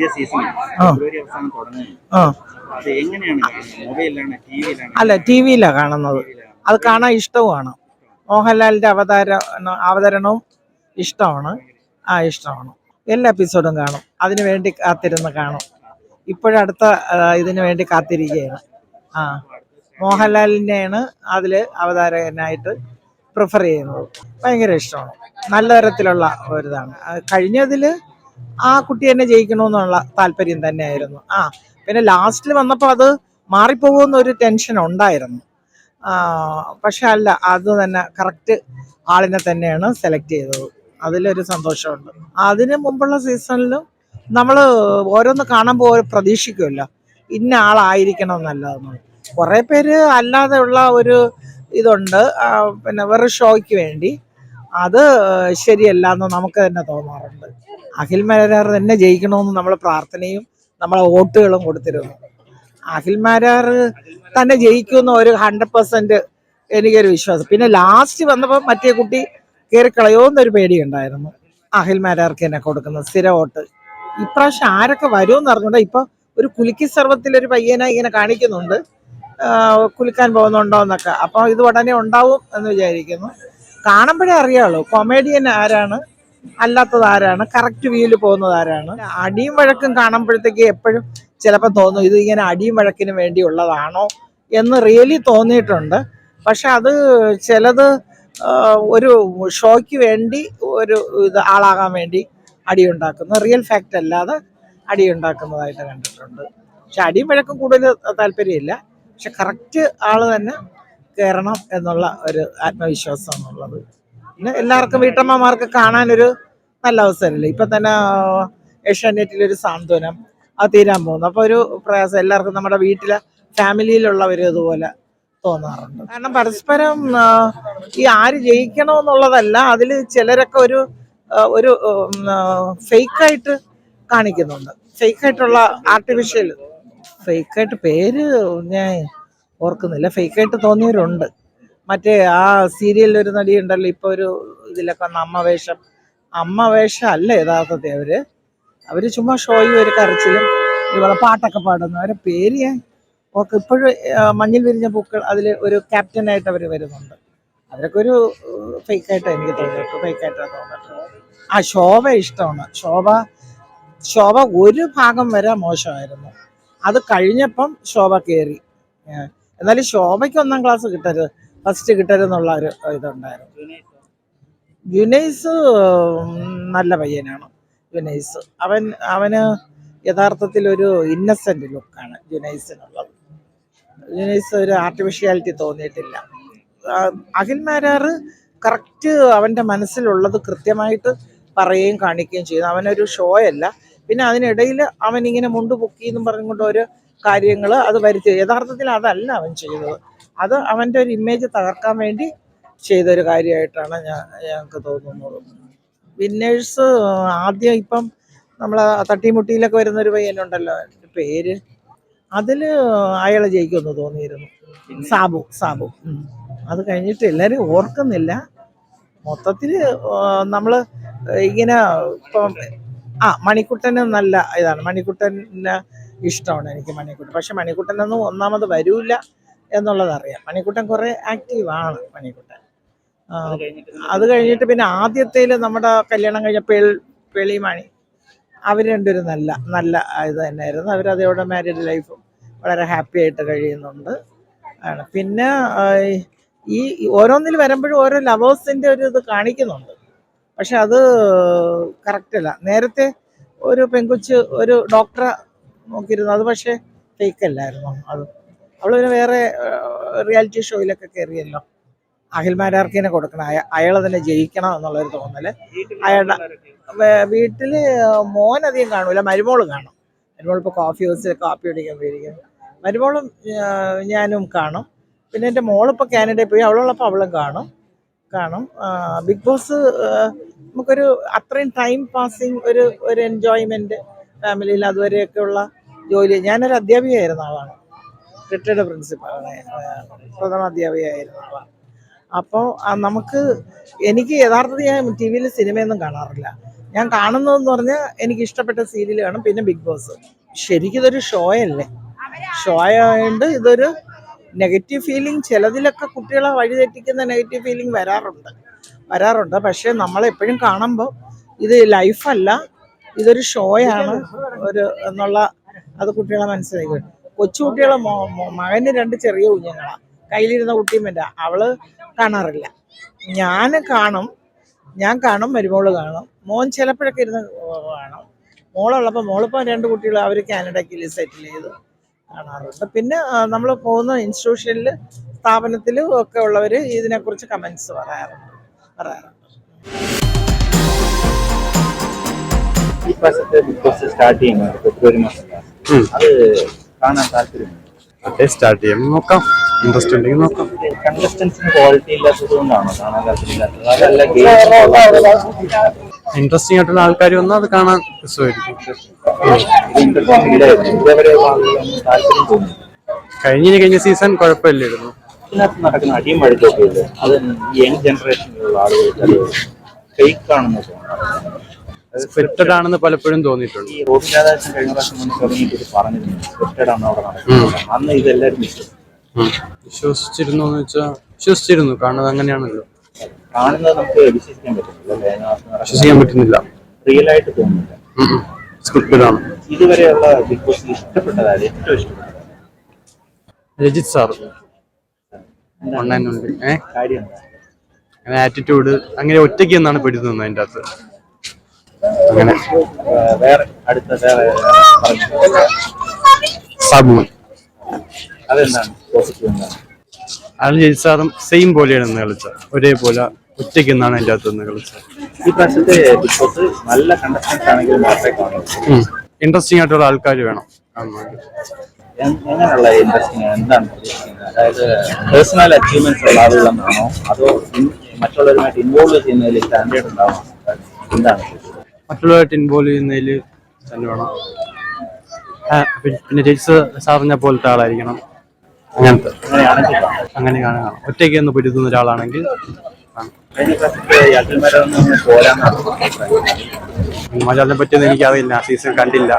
പുതിയ സീസൺ ഫെബ്രുവരി അവസാനം തുടങ്ങുന്നത് ആ. അത് എങ്ങനെയാണ് കാണുന്നത്? മൊബൈലിലാണ് ടിവിയിലാണ്? അല്ല ടി വിയിലാണ് കാണുന്നത് അത് കാണാൻ ഇഷ്ടവുമാണ്. മോഹൻലാലിന്റെ അവതാര അവതരണവും ഇഷ്ടമാണ്. ആ ഇഷ്ടമാണ്. എല്ലാ എപ്പിസോഡും കാണും. അതിനു വേണ്ടി കാത്തിരുന്ന് കാണും. ഇപ്പോഴടുത്ത ഇതിനു വേണ്ടി കാത്തിരിക്കുകയാണ്. ആ. മോഹൻലാലിനെയാണ് അതിൽ അവതാരകനായിട്ട് പ്രിഫർ ചെയ്യുന്നത്. ഭയങ്കര ഇഷ്ടമാണ്. നല്ല തരത്തിലുള്ള ഒരിതാണ്. കഴിഞ്ഞതിൽ ആ കുട്ടി തന്നെ ജയിക്കണമെന്നുള്ള താല്പര്യം തന്നെയായിരുന്നു. ആ പിന്നെ ലാസ്റ്റിൽ വന്നപ്പോൾ അത് മാറിപ്പോകുമെന്നൊരു ടെൻഷൻ ഉണ്ടായിരുന്നു. പക്ഷെ അല്ല അത് തന്നെ കറക്റ്റ് ആളിനെ തന്നെയാണ് സെലക്ട് ചെയ്തത്. അതിലൊരു സന്തോഷമുണ്ട്. അതിന് മുമ്പുള്ള സീസണിലും നമ്മൾ ഓരോന്ന് കാണുമ്പോൾ പ്രതീക്ഷിക്കുമല്ലോ ഇന്ന ആളായിരിക്കണം എന്നല്ലാതെ കുറേ പേര് അല്ലാതെയുള്ള ഒരു ഇതുണ്ട്. പിന്നെ വെറും ഷോയ്ക്ക് വേണ്ടി. അത് ശരിയല്ല എന്ന് നമുക്ക് തന്നെ തോന്നാറുണ്ട്. അഖിൽ മാരാർ തന്നെ ജയിക്കണമെന്ന് നമ്മൾ പ്രാർത്ഥനയും നമ്മളെ വോട്ടുകളും കൊടുത്തിരുന്നു. അഖിൽ മാരാർ തന്നെ ജയിക്കുമെന്ന് ഒരു ഹൺഡ്രഡ് പെർസെന്റ് എനിക്കൊരു വിശ്വാസം. പിന്നെ ലാസ്റ്റ് വന്നപ്പോൾ മറ്റേ കുട്ടി കയറി പേടി പേടിയുണ്ടായിരുന്നു അഖിൽ മാരാർക്ക് തന്നെ കൊടുക്കുന്നത് സ്ഥിര വോട്ട്. ഇപ്രാവശ്യം ആരൊക്കെ വരുമെന്ന് അറിഞ്ഞുകൊണ്ട് ഇപ്പൊ ഒരു കുലുക്കി സർവത്തിൽ ഒരു പയ്യനെ ഇങ്ങനെ കാണിക്കുന്നുണ്ട്. കുലിക്കാൻ കുലുക്കാൻ പോകുന്നുണ്ടോ എന്നൊക്കെ. അപ്പോൾ ഇത് ഉടനെ ഉണ്ടാവും എന്ന് വിചാരിക്കുന്നു. കാണുമ്പോഴേ അറിയാമല്ലോ കൊമേഡിയൻ ആരാണ്? അല്ലാത്തത് ആരാണ്? കറക്റ്റ് വ്യൂവിൽ പോകുന്നത് ആരാണ്? അടിയും വഴക്കും കാണുമ്പോഴത്തേക്ക് എപ്പോഴും ചിലപ്പോൾ തോന്നും ഇത് ഇങ്ങനെ അടിയും വഴക്കിനും വേണ്ടിയുള്ളതാണോ എന്ന് റിയലി തോന്നിയിട്ടുണ്ട്. പക്ഷെ അത് ചിലത് ഒരു ഷോയ്ക്ക് വേണ്ടി ഒരു ഇത് ആളാകാൻ വേണ്ടി അടിയുണ്ടാക്കുന്ന റിയൽ ഫാക്റ്റ് അല്ലാതെ അടിയുണ്ടാക്കുന്നതായിട്ട് കണ്ടിട്ടുണ്ട്. പക്ഷെ അടിയും വഴക്കും കൂടുതൽ താല്പര്യമില്ല. പക്ഷെ കറക്റ്റ് ആൾ തന്നെ കയറണം എന്നുള്ള ഒരു ആത്മവിശ്വാസം എന്നുള്ളത് പിന്നെ എല്ലാവർക്കും വീട്ടമ്മമാർക്ക് കാണാനൊരു നല്ല അവസരമല്ലേ? ഇപ്പം തന്നെ ഏഷ്യാനെറ്റിലൊരു സാന്ത്വനം അത് തീരാൻ പോകുന്നു. അപ്പോൾ ഒരു പ്രയാസം എല്ലാവർക്കും നമ്മുടെ വീട്ടിലെ ഫാമിലിയിലുള്ളവർ ഇതുപോലെ തോന്നാറുണ്ട്. കാരണം പരസ്പരം ഈ ആര് ജയിക്കണമെന്നുള്ളതല്ല അതിൽ ചിലരൊക്കെ ഒരു ഒരു ഫേക്കായിട്ട് കാണിക്കുന്നുണ്ട്. ഫേക്കായിട്ടുള്ള ആർട്ടിഫിഷ്യൽ ഫേക്കായിട്ട് പേര് ഞാൻ ഓർക്കുന്നില്ല. ഫേക്കായിട്ട് തോന്നിയവരുണ്ട്. മറ്റേ ആ സീരിയലിൽ ഒരു നടി ഉണ്ടല്ലോ ഇപ്പോൾ ഒരു ഇതിലൊക്കെ വന്ന അമ്മ വേഷം. അമ്മ വേഷം അല്ല യഥാർത്ഥത്തിൽ അവർ അവർ ചുമ്മാ ഷോയും ഒരു കരച്ചിലും ഇതുപോലെ പാട്ടൊക്കെ പാടുന്നു. അവരെ പേര് ഞാൻ ഓക്കെ ഇപ്പോഴും മഞ്ഞിൽ വിരിഞ്ഞ പൂക്കൾ അതിൽ ഒരു ക്യാപ്റ്റനായിട്ട് അവർ വരുന്നുണ്ട്. അവരൊക്കെ ഒരു ഫേക്കായിട്ടാണ് എനിക്ക് തോന്നിയിട്ട് ഫേക്കായിട്ടാണ് തോന്നിയിട്ടുള്ളത് ആ ശോഭ ഇഷ്ടമാണ്. ശോഭ ശോഭ ഒരു ഭാഗം വരെ മോശമായിരുന്നു. അത് കഴിഞ്ഞപ്പം ശോഭ കയറി എന്നാലും ശോഭയ്ക്ക് ഒന്നാം ക്ലാസ് കിട്ടരുത്. ഫസ്റ്റ് കിട്ടരുതെന്നുള്ള ഒരു ഇതുണ്ടായിരുന്നു. ജുനൈസ് നല്ല പയ്യനാണ് ജുനൈസ് അവൻ അവന് യഥാർത്ഥത്തിൽ ഒരു ഇന്നസെന്റ് ലുക്കാണ് ജുനൈസിനുള്ളത് ജുനൈസ് ഒരു ആർട്ടിഫിഷ്യാലിറ്റി തോന്നിയിട്ടില്ല. അഖിൽമാരാറ് അഖിൽ മാരാറ് കറക്റ്റ് അവന്റെ മനസ്സിലുള്ളത് കൃത്യമായിട്ട് പറയുകയും കാണിക്കുകയും ചെയ്യുന്നു. അവനൊരു ഷോ അല്ല പിന്നെ അതിനിടയിൽ അവനിങ്ങനെ മുണ്ട് എന്നും പറഞ്ഞുകൊണ്ട് ഓരോ കാര്യങ്ങൾ അത് വരുത്തി. യഥാർത്ഥത്തിൽ അതല്ല അവൻ ചെയ്തത്. അത് അവന്റെ ഒരു ഇമേജ് തകർക്കാൻ വേണ്ടി ചെയ്തൊരു കാര്യമായിട്ടാണ് ഞാൻ ഞങ്ങൾക്ക് തോന്നുന്നത്. വിന്നേഴ്സ് ആദ്യം ഇപ്പം നമ്മൾ തട്ടിമുട്ടിയിലൊക്കെ വരുന്നൊരു പയ്യനുണ്ടല്ലോ പേര്. അതിൽ അയാൾ ജയിക്കുമെന്ന് തോന്നിയിരുന്നു. സാബു സാബു. അത് കഴിഞ്ഞിട്ട് എല്ലാവരും ഓർക്കുന്നില്ല. മൊത്തത്തിൽ നമ്മൾ ഇങ്ങനെ ഇപ്പം ആ മണിക്കുട്ടന് നല്ല ഇതാണ്. മണിക്കുട്ടന് ഇഷ്ടമാണ് എനിക്ക് മണിക്കുട്ടൻ. പക്ഷെ മണിക്കുട്ടനൊന്നും ഒന്നാമത് വരൂല എന്നുള്ളത് അറിയാം. മണിക്കുട്ടൻ കുറേ ആക്റ്റീവാണ് മണിക്കുട്ടൻ. അത് കഴിഞ്ഞിട്ട് പിന്നെ ആദ്യത്തേൽ നമ്മുടെ കല്യാണം കഴിഞ്ഞ പേൾ പേളിമണി. അവർ രണ്ടുപേരും നല്ല നല്ല ഇത് തന്നെയായിരുന്നു. അവരതോടെ മാരീഡ് ലൈഫും വളരെ ഹാപ്പി ആയിട്ട് കഴിയുന്നുണ്ട്. ആണ്. പിന്നെ ഈ ഓരോന്നിൽ വരുമ്പോഴും ഓരോ ലവേഴ്സിന്റെ ഒരു ഇത് കാണിക്കുന്നുണ്ട്. പക്ഷെ അത് കറക്റ്റല്ല നേരത്തെ ഒരു പെൺകുച്ച് ഒരു ഡോക്ടറെ നോക്കിയിരുന്നു. അത് പക്ഷേ ഫേക്കല്ലായിരുന്നു അത് അവൾ പിന്നെ വേറെ റിയാലിറ്റി ഷോയിലൊക്കെ കയറിയല്ലോ അഖിൽ മാരാർക്കിനെ കൊടുക്കണം. അയ അയാൾ തന്നെ ജയിക്കണം എന്നുള്ളൊരു തോന്നൽ. വീട്ടിൽ അയാളുടെ വീട്ടിൽ മോൻ അധികം കാണൂല മരുമോൾ കാണും. മരുമോൾ ഇപ്പോൾ കോഫി ഹൗസിൽ കാപ്പി കുടിക്കാൻ പോയിരിക്കും മരുമോളും ഞാനും കാണും. പിന്നെ എന്റെ മോളിപ്പോൾ കാനഡയിൽ പോയി അവളുള്ളപ്പോൾ അവളും കാണും. കാണും. ബിഗ് ബോസ് നമുക്കൊരു അത്രയും ടൈം പാസിങ് ഒരു ഒരു എൻജോയ്മെന്റ് ഫാമിലിയിൽ അതുവരെയൊക്കെയുള്ള ജോലി. ഞാനൊരു അധ്യാപികയായിരുന്ന ആളാണ്. റിട്ടയർഡ് പ്രിൻസിപ്പാളാണ്. പ്രഥമ അധ്യാപികയായിരുന്നു അപ്പോൾ നമുക്ക് എനിക്ക് യഥാർത്ഥത്തിൽ ഞാൻ ടി വിയിൽ സിനിമയൊന്നും കാണാറില്ല. ഞാൻ കാണുന്നതെന്ന് പറഞ്ഞാൽ എനിക്ക് ഇഷ്ടപ്പെട്ട സീരിയൽ കാണും പിന്നെ ബിഗ് ബോസ്. ശരിക്കും ഇതൊരു ഷോ അല്ലേ ഷോ ആയതുകൊണ്ട് ഇതൊരു നെഗറ്റീവ് ഫീലിംഗ് ചിലതിലൊക്കെ കുട്ടികളെ വഴിതെറ്റിക്കുന്ന നെഗറ്റീവ് ഫീലിംഗ് വരാറുണ്ട്. വരാറുണ്ട്. പക്ഷേ നമ്മളെപ്പോഴും കാണുമ്പോൾ ഇത് ലൈഫല്ല ഇതൊരു ഷോയാണ് ഒരു എന്നുള്ള അത് കുട്ടികളെ മനസ്സിലാക്കി കൊച്ചു കുട്ടികളെ മോ- മോ- മകന് രണ്ട് ചെറിയ കുഞ്ഞുങ്ങളാണ് കയ്യിലിരുന്ന കുട്ടിയും എന്റെ. അവൾ കാണാറില്ല. ഞാൻ കാണും. ഞാൻ കാണും മരുമോൾ കാണും. മോൻ ചിലപ്പോഴൊക്കെ ഇരുന്ന് കാണും. മോളുള്ളപ്പോൾ മോളിപ്പോൾ രണ്ട് കുട്ടികൾ അവർ കാനഡയ്ക്ക് സെറ്റിൽ ചെയ്ത് കാണാറുണ്ട്. പിന്നെ നമ്മൾ പോകുന്ന ഇൻസ്റ്റിറ്റ്യൂഷനിൽ സ്ഥാപനത്തിലും ഒക്കെ ഉള്ളവർ ഇതിനെക്കുറിച്ച് കമൻസ് പറയാറുണ്ട്. പറയാറുണ്ട്. ഈ പ്രാവശ്യത്തെ ബിഗ് ബോസ് സ്റ്റാർട്ട് ചെയ്യുന്നത് ഫെബ്രുവരി മാസം അത് കാണാൻ താല്പര്യമുണ്ട്. അതെ സ്റ്റാർട്ട് ചെയ്യാം. നോക്കാം. ഇൻട്രസ്റ്റ് ഉണ്ടെങ്കിൽ നോക്കാം. കണ്ടസ്റ്റൻസിന് ക്വാളിറ്റി ഇല്ലാത്തത് കൊണ്ടാണോ കാണാൻ താല്പര്യമില്ലാത്തത്? അതല്ല ഗെയിം ഇൻട്രസ്റ്റിംഗ് ആയിട്ടുള്ള ആൾക്കാർ വന്നാൽ അത് കാണാൻ രസമായിരിക്കും. കഴിഞ്ഞ കഴിഞ്ഞ സീസൺ കുഴപ്പമില്ലായിരുന്നു. ഇതിനകത്ത് നടക്കുന്ന അടിയും വഴുക്കൊക്കെ അത് യങ് ജനറേഷനിലുള്ള ആളുകൾക്ക് അത് ഫേക്ക് ആണെന്ന് തോന്നുന്നു. സ്ക്രിപ്റ്റഡ് ആണെന്ന് പലപ്പോഴും തോന്നിയിട്ടുണ്ട്. ഈ റോബിൻ രാധാകൃഷ്ണൻ കഴിഞ്ഞ പ്രാവശ്യം മുന്നേ തുടങ്ങിയിട്ട് ഇത് പറഞ്ഞിരുന്നു. സ്ക്രിപ്റ്റഡ് ആണ് അവിടെ നടക്കുന്നത്. അന്ന് ഇതെല്ലാവരും വിശ്വസിച്ചു. വിശ്വസിച്ചിരുന്നു എന്ന് വെച്ചാൽ വിശ്വസിച്ചിരുന്നു. കാരണം അത് അങ്ങനെയാണല്ലോ. കാണുന്നത് നമുക്ക് വിശ്വസിക്കാൻ പറ്റുന്നില്ല? അതിനകത്ത് വിശ്വസിക്കാൻ പറ്റുന്നില്ല. റിയൽ ആയിട്ട് തോന്നുന്നില്ല സ്ക്രിപ്റ്റഡ് ആണ് ഇതുവരെയുള്ള ബിഗ് ബോസ് ഇഷ്ടപ്പെട്ടതാണ് ഏറ്റവും ഇഷ്ടപ്പെട്ടത്? രജിത് സാർ. ഓൺലൈനുണ്ട് ഏഹ് കാര്യം എന്താ? ആറ്റിറ്റ്യൂഡ് അങ്ങനെ ഒറ്റയ്ക്ക് എന്നാണ് പെടുത്തുന്നത് അതിന്റെ അകത്ത്. അങ്ങനെ. സാബുമൻ അയാൾ ജയിച്ചാറും സെയിം പോലെയാണ് ഇന്ന് കളിച്ചത്. ഒരേപോലെ ഒറ്റയ്ക്ക് എന്നാണ് അതിന്റെ അകത്ത് നിന്ന് കളിച്ചത്. ഈ പ്രാവശ്യത്തെ ബിഗ് ബോസ് നല്ല കണ്ടസ്റ്റൻസ് ആണെങ്കിലും ഇൻട്രസ്റ്റിംഗ് ആയിട്ടുള്ള ആൾക്കാർ വേണം. എങ്ങനെയുള്ള ഇൻട്രസ്റ്റിംഗ് എന്താണ് അതായത് പേഴ്സണൽ അച്ചീവ്മെന്റ്സ് ഉള്ള ആളുകളെന്നാണോ? അതോ മറ്റുള്ളവരുമായിട്ട് ഇൻവോൾവ് ചെയ്യുന്നതിൽ സ്റ്റാൻഡേർഡ് ഉണ്ടാവണം എന്താണ്? മറ്റുള്ളവരായിട്ട് ഇൻവോൾവ് ചെയ്യുന്നതിൽ തന്നെ വേണം. പിന്നെ ജയിച്ച് സാറിനെ പോലത്തെ ആളായിരിക്കണം. അങ്ങനത്തെ. അങ്ങനെ കാണാം ഒറ്റയ്ക്ക് ഒന്ന് പൊരുത്തുന്ന ഒരാളാണെങ്കിൽ മലയാളത്തെ പറ്റിയൊന്നും എനിക്കറിയില്ല. സീസൺ കണ്ടില്ല.